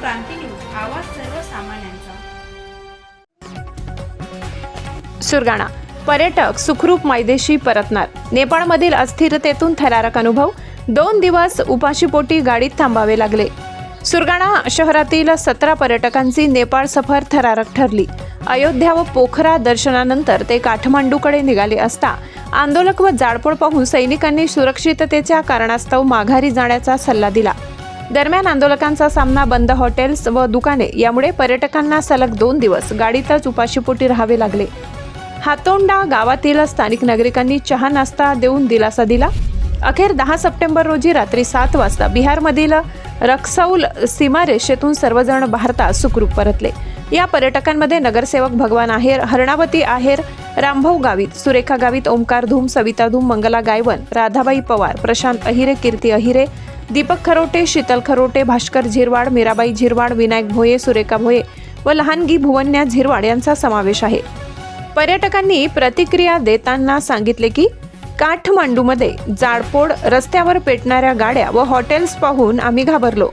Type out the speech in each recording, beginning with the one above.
क्रांती news आवाज सर्वसामान्यांचा. सुरगाणा. पर्यटक सुखरूप मायदेशी परतणार. नेपाळमधील अस्थिरतेतून थरारक अनुभव. दोन दिवस उपाशीपोटी गाडीत थांबावे लागले. सुरगाणा शहरातील सतरा पर्यटकांची नेपाळ सफर थरारक ठरली. अयोध्या व पोखरा दर्शनानंतर ते काठमांडूकडे निघाले असता आंदोलक व जाळपोळ पाहून सैनिकांनी सुरक्षिततेच्या कारणास्तव माघारी जाण्याचा सल्ला दिला. दरम्यान आंदोलकांचा सामना बंद हॉटेल्स व दुकाने यामुळे पर्यटकांना सलग दोन दिवस गाडीतच उपाशीपोटी राहावे लागले. हातोंडा गावातील स्थानिक नागरिकांनी चहा नाश्ता देऊन दिलासा दिला. अखेर दहा सप्टेंबर रोजी रात्री सात वाजता बिहारमधील रक्सौल सीमारेषेतून सर्वजण भारतात सुखरूप परतले. या पर्यटकांमध्ये नगरसेवक भगवान आहेर हरणावती आहेर रामभाऊ गावित सुरेखा गावित ओंकार धूम सविता धूम मंगला गायवन राधाबाई पवार प्रशांत अहिरे कीर्ती अहिरे दीपक खरोटे शीतल खरोटे भास्कर झिरवाड मीराबाई झिरवाड विनायक भोये सुरेखा भोये व लहानगी भुवन्या झिरवाड यांचा समावेश आहे. पर्यटकांनी प्रतिक्रिया देताना सांगितले की काठमांडूमध्ये जाडपोड रस्त्यावर पेटणाऱ्या गाड्या व हॉटेल्स पाहून आम्ही घाबरलो.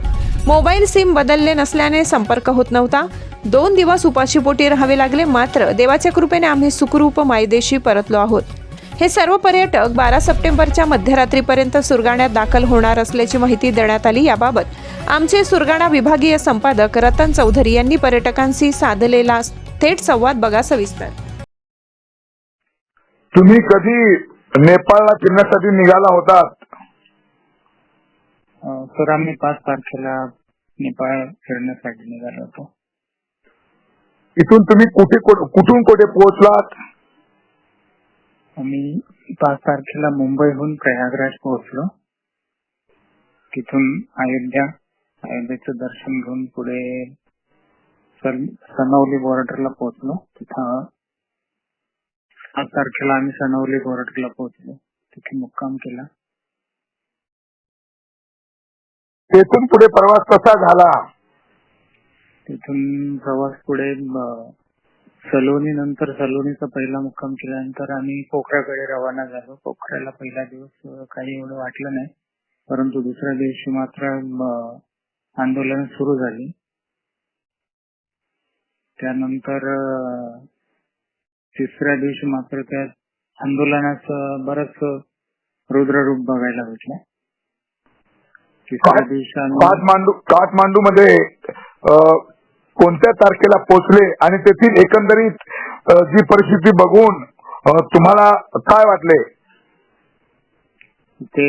मोबाईल सिम बदलले नसल्याने संपर्क होत नव्हता. दोन दिवस उपाशीपोटी राहावे लागले मात्र देवाच्या कृपेने आम्ही सुखरूप मायदेशी परतलो आहोत. हे सर्व पर्यटक बारा सप्टेंबरच्या मध्यरात्रीपर्यंत सुरगाण्यात दाखल होणार असल्याची माहिती देण्यात आली याबाबत आमचे सुरगाणा विभागीय संपादक रतन चौधरी यांनी पर्यटकांशी साधलेला थेट संवाद बघा सविस्तर. तुम्ही कधी नेपाळला फिरण्यासाठी निघाला होतात? अं, तर आम्ही पाच तारखेला नेपाळ फिरण्यासाठी निघालो होतो. इथून तुम्ही कुठे कुठून कुठे पोहोचलात? आम्ही पाच तारखेला मुंबईहून प्रयागराज पोहोचलो. तिथून अयोध्या अयोध्येचं दर्शन घेऊन पुढे सन- सनवली बॉर्डरला पोहोचलो. तिथं सात तारखेला आम्ही सनवली बॉर्डरला पोहोचलो. तिथे मुक्काम केला. तेथून पुढे प्रवास कसा झाला? तिथून प्रवास पुढे अं, सलोनी नंतर सलोनीचा पहिला मुक्काम केल्यानंतर आम्ही पोखऱ्याकडे रवाना झालो. पोखऱ्याला पहिला दिवस अं, काही एवढं वाटलं नाही. परंतु दुसऱ्या दिवशी मात्र आंदोलन सुरू झाली. त्यानंतर अं, तिसऱ्या दिवशी मात्र त्या आंदोलनाचं बरंच रुद्ररूप बघायला भेटलं. तिसऱ्या दिवशी आम्ही काठमांडू काठमांडू मध्ये कोणत्या तारखेला पोहोचले आणि तेथील एकंदरीत जी परिस्थिती बघून तुम्हाला काय वाटले? ते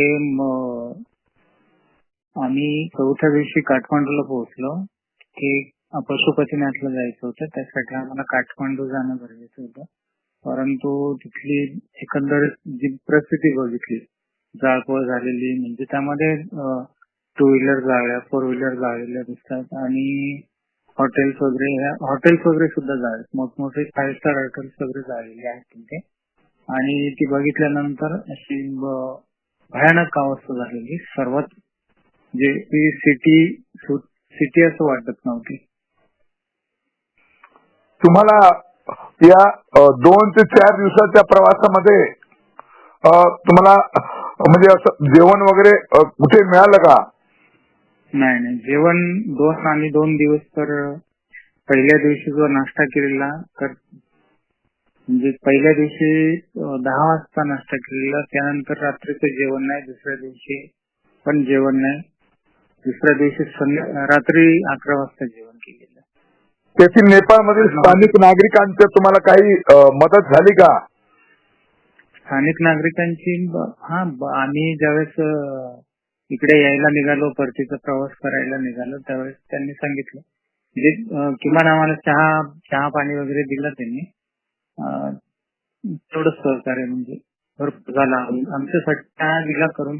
आम्ही चौथ्या दिवशी काठमांडूला पोहोचलो. की पशुपतीनाथला जायचं होतं. त्यासाठी आम्हाला काठमांडू जाणं गरजेचं होतं. परंतु तिथली एकंदरीत जी परिस्थिती बघितली जाळपोळ झालेली म्हणजे त्यामध्ये टू व्हीलर जाळल्या फोर व्हीलर जाळलेल्या दिसतात आणि हॉटेल्स वगैरे ह्या हॉटेल्स वगैरे सुद्धा जाळे मोठमोठे फाईव्ह स्टार हॉटेल्स वगैरे जाळलेले आहेत तिथे. आणि ती बघितल्यानंतर अशी ब- भयानक अवस्था झालेली. सर्वात जे ती सिटी सिटी असं वाटत नव्हती. तुम्हाला या अ, दोन ते चार दिवसाच्या प्रवासामध्ये अ, तुम्हाला म्हणजे असं जेवण वगैरे अ, कुठे मिळालं का? नाही नाही. जेवण दोन आणि दोन दिवस तर पहिल्या दिवशी जो नाश्ता केलेला तर म्हणजे पहिल्या दिवशी अं, दहा वाजता नाश्ता केलेला त्यानंतर रात्रीचं जेवण नाही दुसऱ्या दिवशी पण जेवण नाही. दुसऱ्या दिवशी संध्या रात्री अकरा वाजता जेवण केलेलं. तेथील नेपाळमधील स्थानिक नागरिकांच्या तुम्हाला काही अ, मदत झाली का? स्थानिक नागरिकांची ब- हा ब- आम्ही ज्यावेळेस अं, इकडे यायला निघालो परतीचा प्रवास करायला निघालो त्यावेळेस त्यांनी सांगितलं. म्हणजे किमान आम्हाला चहा चहा पाणी वगैरे दिलं त्यांनी. तेवढं सहकार्य म्हणजे भरपूर झालं. आम- आमच्यासाठी चहा दिला करून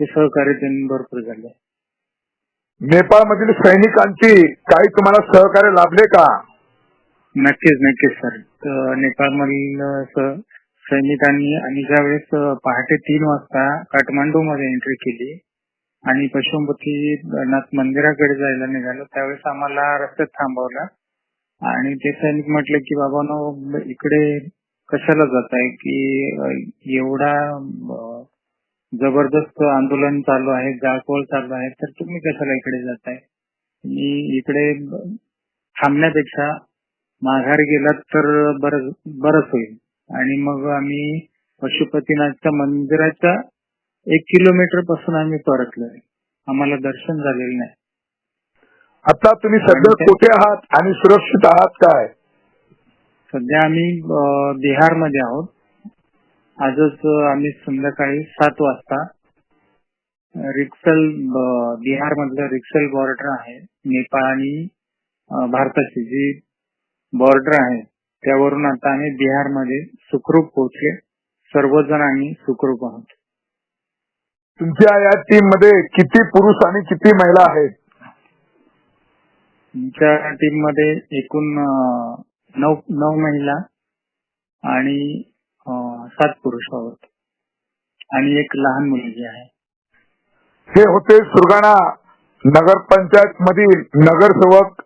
ते सहकार्य त्यांनी भरपूर झालं. नेपाळमधील सैनिकांची काही तुम्हाला सहकार्य लाभले का? नक्कीच नक्कीच सर. नेपाळमधील सैनिकांनी आणि ज्यावेळेस पहाटे तीन वाजता काठमांडू मध्ये एंट्री केली आणि पशुपतीनाथ मंदिराकडे जायला निघालो. त्यावेळेस आम्हाला रस्त्यात थांबवला. आणि ते सैनिक म्हटले की बाबांनो इकडे कशाला जात आहे की एवढा जबरदस्त आंदोलन चालू आहे जाळपोळ चालू आहे तर तुम्ही कशाला इकडे जाताय? मी इकडे थांबण्यापेक्षा माघारी गेलात तर बरं बरंच होईल. आणि मग आम्ही पशुपतीनाथच्या मंदिराच्या एक किलोमीटरपासून आम्ही परतलोय. आम्हाला दर्शन झालेलं नाही. आता तुम्ही सध्या कुठे आहात आणि सुरक्षित आहात काय? सध्या आम्ही अं, बिहारमध्ये आहोत. आजच आम्ही संध्याकाळी सात वाजता रिक्सल बिहार मधलं रिक्सल बॉर्डर आहे. नेपाळ आणि भारताची जी बॉर्डर आहे त्यावरून आता आम्ही बिहारमध्ये सुखरूप पोहोचले सर्वजण आम्ही सुखरूप आहोत. तुमच्या या टीममध्ये किती पुरुष आणि किती महिला आहेत? तुमच्या टीममध्ये एकूण नऊ नऊ महिला आणि सात पुरुष आहोत. आणि एक लहान मुलगी आहे. हे होते सुरगाणा नगरपंचायत मधील नगरसेवक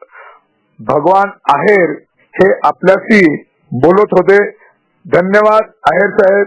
भगवान आहेर. हे आपल्याशी बोलत होते. धन्यवाद आहेर साहेब.